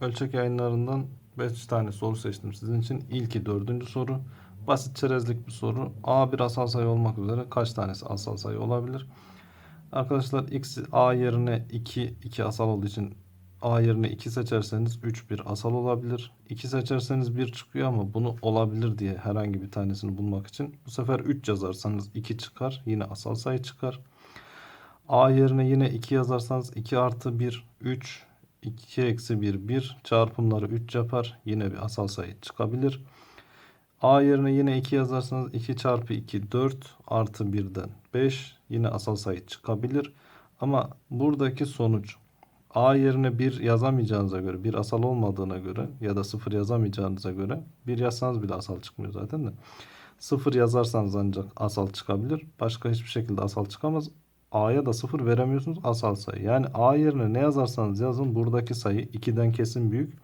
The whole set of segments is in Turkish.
Ölçek yayınlarından 5 tane soru seçtim sizin için. İlki dördüncü soru. Basit çerezlik bir soru. A bir asal sayı olmak üzere kaç tanesi asal sayı olabilir? Arkadaşlar x a yerine 2 2 asal olduğu için a yerine 2 seçerseniz 3 bir asal olabilir. 2 seçerseniz 1 çıkıyor ama bunu olabilir diye herhangi bir tanesini bulmak için bu sefer 3 yazarsanız 2 çıkar. Yine asal sayı çıkar. A yerine yine 2 yazarsanız 2 artı 1 3 2 eksi 1 1 çarpımları 3 yapar. Yine bir asal sayı çıkabilir. A yerine yine 2 yazarsanız 2 çarpı 2 4 artı 1'den 5 yine asal sayı çıkabilir. Ama buradaki sonuç A yerine 1 yazamayacağınıza göre, bir asal olmadığına göre ya da 0 yazamayacağınıza göre 1 yazsanız bile asal çıkmıyor zaten de. 0 yazarsanız ancak asal çıkabilir. Başka hiçbir şekilde asal çıkamaz. A'ya da 0 veremiyorsunuz asal sayı. Yani A yerine ne yazarsanız yazın buradaki sayı 2'den kesin büyük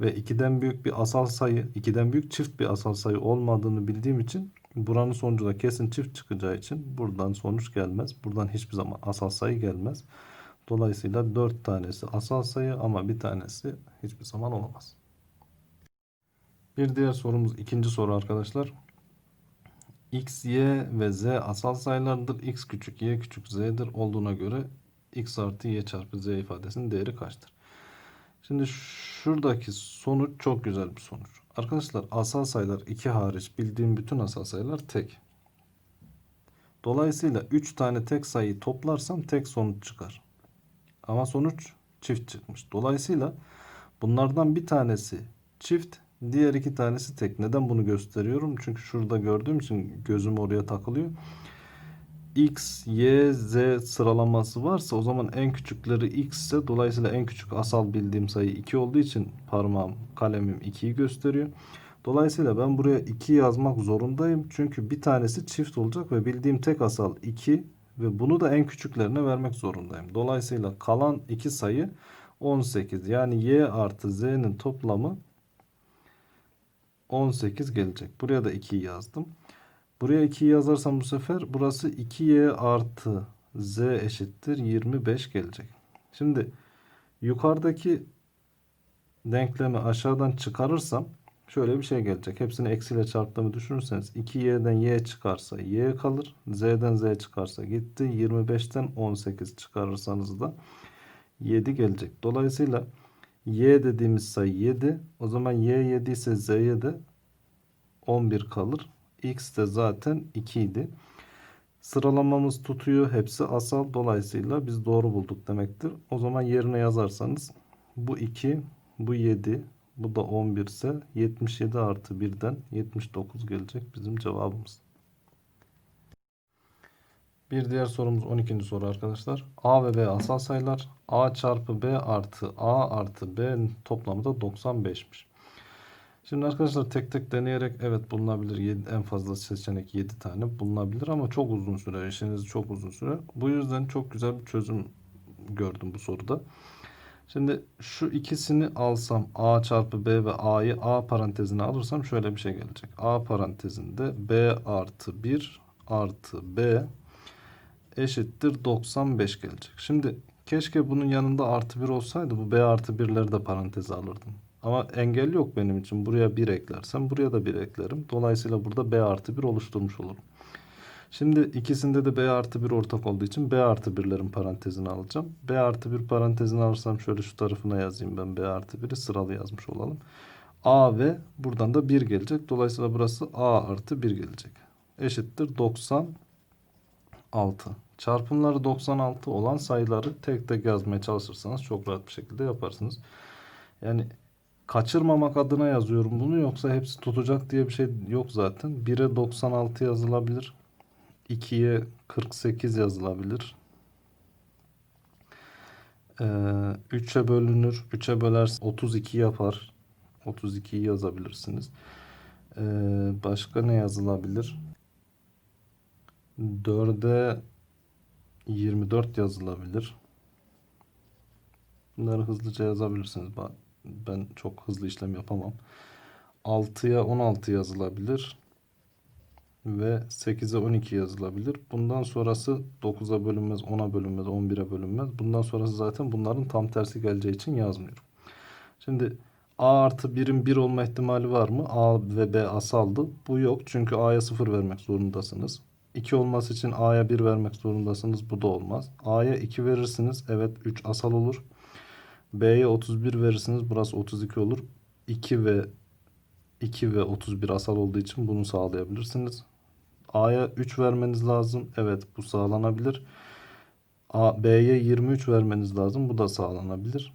ve 2'den büyük bir asal sayı, 2'den büyük çift bir asal sayı olmadığını bildiğim için buranın sonucu da kesin çift çıkacağı için buradan sonuç gelmez. Buradan hiçbir zaman asal sayı gelmez. Dolayısıyla 4 tanesi asal sayı ama bir tanesi hiçbir zaman olamaz. Bir diğer sorumuz ikinci soru arkadaşlar. X, Y ve Z asal sayılardır. X küçük, Y küçük, Z'dir olduğuna göre X artı Y çarpı Z ifadesinin değeri kaçtır? Şimdi şuradaki sonuç çok güzel bir sonuç. Arkadaşlar asal sayılar 2 hariç bildiğim bütün asal sayılar tek. Dolayısıyla 3 tane tek sayıyı toplarsam tek sonuç çıkar. Ama sonuç çift çıkmış. Dolayısıyla bunlardan bir tanesi çift, diğer iki tanesi tek. Neden bunu gösteriyorum? Çünkü şurada gördüğüm için gözüm oraya takılıyor. X, Y, Z sıralaması varsa o zaman en küçükleri X ise dolayısıyla en küçük asal bildiğim sayı 2 olduğu için parmağım, kalemim 2'yi gösteriyor. Dolayısıyla ben buraya 2 yazmak zorundayım. Çünkü bir tanesi çift olacak ve bildiğim tek asal 2 ve bunu da en küçüklerine vermek zorundayım. Dolayısıyla kalan iki sayı 18. Yani y artı z'nin toplamı 18 gelecek. Buraya da 2'yi yazdım. Buraya 2'yi yazarsam bu sefer burası 2y artı z eşittir 25 gelecek. Şimdi yukarıdaki denklemi aşağıdan çıkarırsam şöyle bir şey gelecek. Hepsini eksiyle çarptığımı düşünürseniz 2y'den y çıkarsa y kalır. z'den z çıkarsa gitti. 25'ten 18 çıkarırsanız da 7 gelecek. Dolayısıyla y dediğimiz sayı 7. O zaman y 7 ise z'ye de 11 kalır. x de zaten 2 idi. Sıralamamız tutuyor. Hepsi asal. Dolayısıyla biz doğru bulduk demektir. O zaman yerine yazarsanız bu 2, bu 7, bu da 11 ise 77 artı 1'den 79 gelecek bizim cevabımız. Bir diğer sorumuz 12. soru arkadaşlar. A ve B asal sayılar. A çarpı B artı A artı B'nin toplamı da 95'miş. Şimdi arkadaşlar tek tek deneyerek evet bulunabilir. 7, en fazla seçenek 7 tane bulunabilir ama çok uzun süre. İşiniz çok uzun süre. Bu yüzden çok güzel bir çözüm gördüm bu soruda. Şimdi şu ikisini alsam A çarpı B ve A'yı A parantezine alırsam şöyle bir şey gelecek. A parantezinde B artı 1 artı B eşittir 95 gelecek. Şimdi keşke bunun yanında artı 1 olsaydı bu B artı 1'leri de paranteze alırdım. Ama engel yok benim için. Buraya 1 eklersem buraya da 1 eklerim. Dolayısıyla burada B artı 1 oluşturmuş olurum. Şimdi ikisinde de B artı 1 ortak olduğu için B artı 1'lerin parantezini alacağım. B artı 1 parantezini alırsam şöyle şu tarafına yazayım ben B artı 1'i sıralı yazmış olalım. A ve buradan da 1 gelecek. Dolayısıyla burası A artı 1 gelecek. Eşittir 96. Çarpımları 96 olan sayıları tek tek yazmaya çalışırsanız çok rahat bir şekilde yaparsınız. Yani kaçırmamak adına yazıyorum bunu yoksa hepsi tutacak diye bir şey yok zaten. 1'e 96 yazılabilir. 2'ye 48 yazılabilir. Ee, 3'e bölünür. 3'e böler 32 yapar. 32'yi yazabilirsiniz. Ee, başka ne yazılabilir? 4'e 24 yazılabilir. Bunları hızlıca yazabilirsiniz. Ben çok hızlı işlem yapamam. 6'ya 16 yazılabilir ve 8'e 12 yazılabilir. Bundan sonrası 9'a bölünmez, 10'a bölünmez, 11'e bölünmez. Bundan sonrası zaten bunların tam tersi geleceği için yazmıyorum. Şimdi A artı 1'in 1 olma ihtimali var mı? A ve B asaldı. Bu yok çünkü A'ya 0 vermek zorundasınız. 2 olması için A'ya 1 vermek zorundasınız. Bu da olmaz. A'ya 2 verirsiniz. Evet 3 asal olur. B'ye 31 verirsiniz. Burası 32 olur. 2 ve 2 ve 31 asal olduğu için bunu sağlayabilirsiniz. A'ya 3 vermeniz lazım. Evet bu sağlanabilir. A, B'ye 23 vermeniz lazım. Bu da sağlanabilir.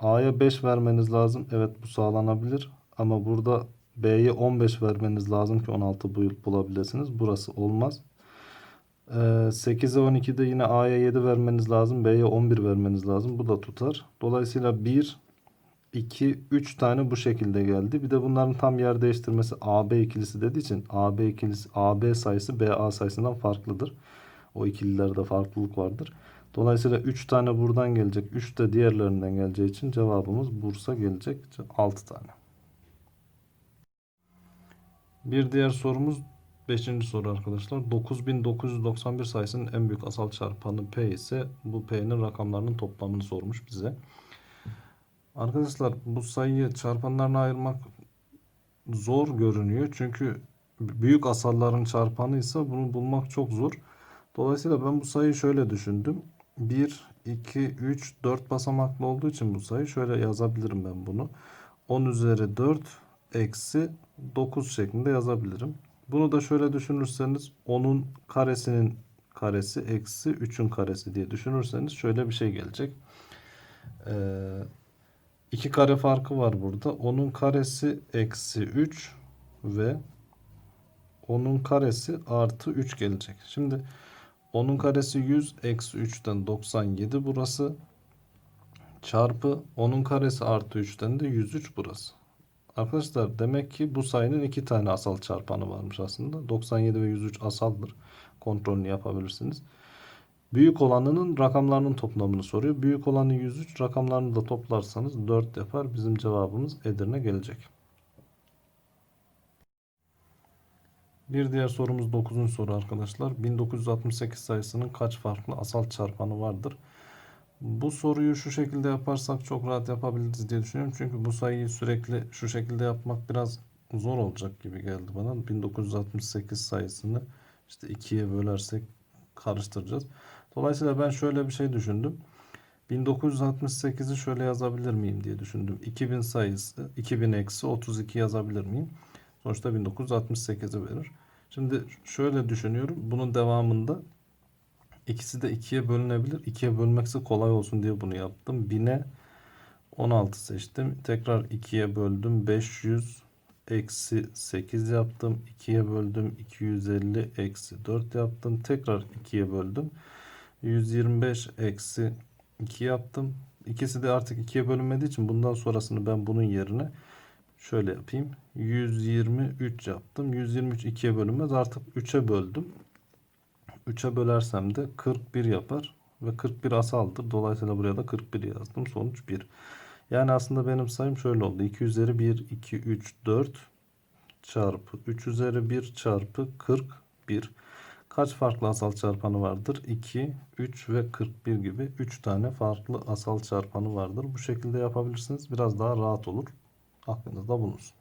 A'ya 5 vermeniz lazım. Evet bu sağlanabilir. Ama burada B'ye 15 vermeniz lazım ki 16 bul- bulabilirsiniz. Burası olmaz. Ee, 8'e 12'de yine A'ya 7 vermeniz lazım. B'ye 11 vermeniz lazım. Bu da tutar. Dolayısıyla 1, 2, 3 tane bu şekilde geldi. Bir de bunların tam yer değiştirmesi AB ikilisi dediği için AB ikilisi AB sayısı BA sayısından farklıdır. O ikililerde farklılık vardır. Dolayısıyla 3 tane buradan gelecek. 3 de diğerlerinden geleceği için cevabımız Bursa gelecek. 6 tane. Bir diğer sorumuz 5. soru arkadaşlar. 9991 sayısının en büyük asal çarpanı P ise bu P'nin rakamlarının toplamını sormuş bize. Arkadaşlar bu sayıyı çarpanlarına ayırmak zor görünüyor. Çünkü büyük asalların çarpanı ise bunu bulmak çok zor. Dolayısıyla ben bu sayıyı şöyle düşündüm. 1, 2, 3, 4 basamaklı olduğu için bu sayı şöyle yazabilirim ben bunu. 10 üzeri 4 eksi 9 şeklinde yazabilirim. Bunu da şöyle düşünürseniz 10'un karesinin karesi eksi 3'ün karesi diye düşünürseniz şöyle bir şey gelecek. Ee, iki kare farkı var burada. 10'un karesi eksi 3 ve 10'un karesi artı 3 gelecek. Şimdi 10'un karesi 100 eksi 3'ten 97 burası çarpı 10'un karesi artı 3'ten de 103 burası. Arkadaşlar demek ki bu sayının iki tane asal çarpanı varmış aslında. 97 ve 103 asaldır. Kontrolünü yapabilirsiniz. Büyük olanının rakamlarının toplamını soruyor. Büyük olanı 103 rakamlarını da toplarsanız 4 yapar. Bizim cevabımız Edirne gelecek. Bir diğer sorumuz 9. soru arkadaşlar. 1968 sayısının kaç farklı asal çarpanı vardır? Bu soruyu şu şekilde yaparsak çok rahat yapabiliriz diye düşünüyorum. Çünkü bu sayıyı sürekli şu şekilde yapmak biraz zor olacak gibi geldi bana. 1968 sayısını işte ikiye bölersek karıştıracağız. Dolayısıyla ben şöyle bir şey düşündüm. 1968'i şöyle yazabilir miyim diye düşündüm. 2000 sayısı 2000 eksi 32 yazabilir miyim? Sonuçta 1968'i verir. Şimdi şöyle düşünüyorum. Bunun devamında ikisi de 2'ye bölünebilir. 2'ye bölmekse kolay olsun diye bunu yaptım. 1000'e 16 seçtim. Tekrar 2'ye böldüm. 500 eksi 8 yaptım. 2'ye böldüm. 250 eksi 4 yaptım. Tekrar 2'ye böldüm. 125 eksi 2 yaptım. İkisi de artık 2'ye bölünmediği için bundan sonrasını ben bunun yerine şöyle yapayım. 123 yaptım. 123 2'ye bölünmez. Artık 3'e böldüm. 3'e bölersem de 41 yapar. Ve 41 asaldır. Dolayısıyla buraya da 41 yazdım. Sonuç 1. Yani aslında benim sayım şöyle oldu. 2 üzeri 1, 2, 3, 4 çarpı 3 üzeri 1 çarpı 41. Kaç farklı asal çarpanı vardır? 2, 3 ve 41 gibi 3 tane farklı asal çarpanı vardır. Bu şekilde yapabilirsiniz. Biraz daha rahat olur. Aklınızda bulunsun.